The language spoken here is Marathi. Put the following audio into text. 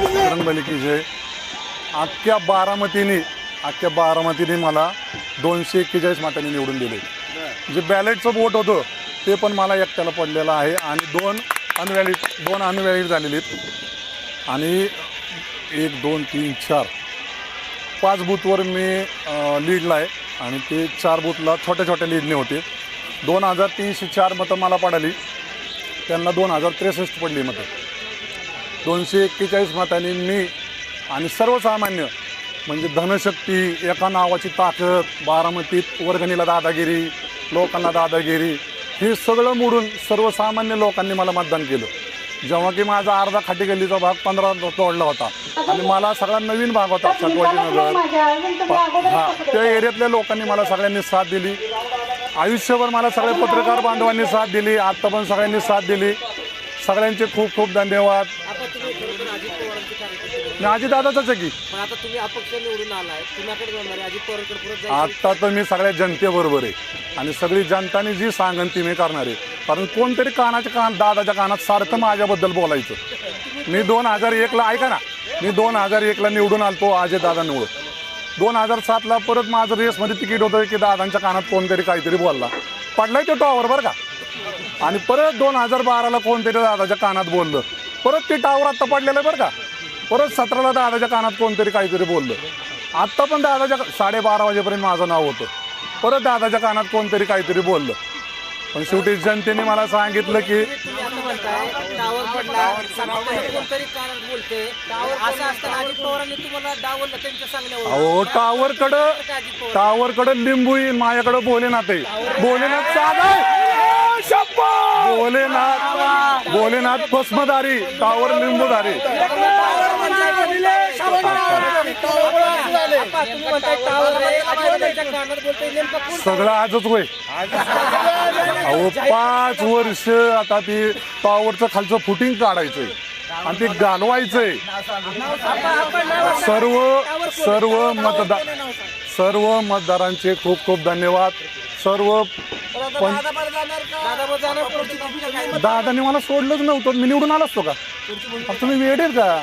बजरंगबली जय अख्ख्या बारामतीने अख्ख्या बारामतीने मला दोनशे एक्केचाळीस मतांनी निवडून दिले. जे बॅलेटचं वोट होतं ते पण मला एकट्याला पडलेलं आहे आणि दोन अनव्हॅलिड दोन अनव्हॅलिड झालेले आहेत. आणि एक दोन तीन चार. पाच बूथवर मी लीडला आहे आणि ते चार बूथला छोट्या छोट्या लीडने होते. दोन हजार तीनशे चार मतं मला पडाली. त्यांना दोन हजार त्रेसष्ट पडली मतं. दोनशे एक्केचाळीस मतांनी मी आणि सर्वसामान्य म्हणजे धनशक्ती एका नावाची ताकद बारामतीत वर्गणीला दादागिरी लोकांना दादागिरी हे सगळं मोडून सर्वसामान्य लोकांनी मला मतदान केलं. जेव्हा की माझा अर्धा खाटी गल्लीचा भाग पंधरा तोडला होता. आणि मला सगळा नवीन भाग होता सकवाजी नगर हा त्या एरियातल्या लोकांनी मला सगळ्यांनी साथ दिली. आयुष्यभर मला सगळे पत्रकार बांधवांनी साथ दिली आत्ता पण सगळ्यांनी साथ दिली. सगळ्यांचे खूप खूप धन्यवाद. अजितदादाचाच आहे की. निवडून आत्ता तर मी सगळ्या जनतेबरोबर आहे. आणि सगळी जनताने जी सांगन ती मी करणार आहे कारण कोणतरी कानाच्या कान दादाच्या कानात सारखं माझ्याबद्दल बोलायचं. मी दोन हजार एकला ऐका ना मी दोन हजार एकला निवडून आलतो अजय दादा निवड दोन हजार सातला परत माझं रेसमध्ये तिकीट होतं की दादांच्या कानात कोणतरी काहीतरी बोलला. पडलाय तो टॉवर बरं का? आणि परत दोन हजार बाराला कोणतरी दादाच्या कानात बोललं. परत ते टावर आत्ता पडलेलं बरं का? परत सतराला दादाच्या कानात कोणतरी काहीतरी बोललं. आत्ता पण दादाच्या साडेबारा वाजेपर्यंत माझं नाव होतं. परत दादाच्या कानात कोणतरी काहीतरी बोललं. पण शेवटी जनतेने मला सांगितलं की म्हणताय टावर पडला. कोणतरी कारण बोलते. असं असताना अजित पवारांनी तुम्हाला डावललं त्यांच्या सांगण्यावर अहो टावरकडं अजित पवार? टावरकडं लिंबू येईल माझ्याकडं भोलेनाथ आहे. भोलेनाथ साधा भोलेनाथ भोलेनाथ भस्मधारी टावर लिंबूधारी. सगळं आजच होय अहो पाच वर्ष आता ती टॉवरचं खालचं फुटिंग काढायचंय आणि ते घालवायचंय सर्व सर्व मतदार सर्व मतदारांचे खूप खूप धन्यवाद सर्व पण दादाने मला सोडलंच नव्हतं मी निवडून आलो असतो का तुम्ही वेळ का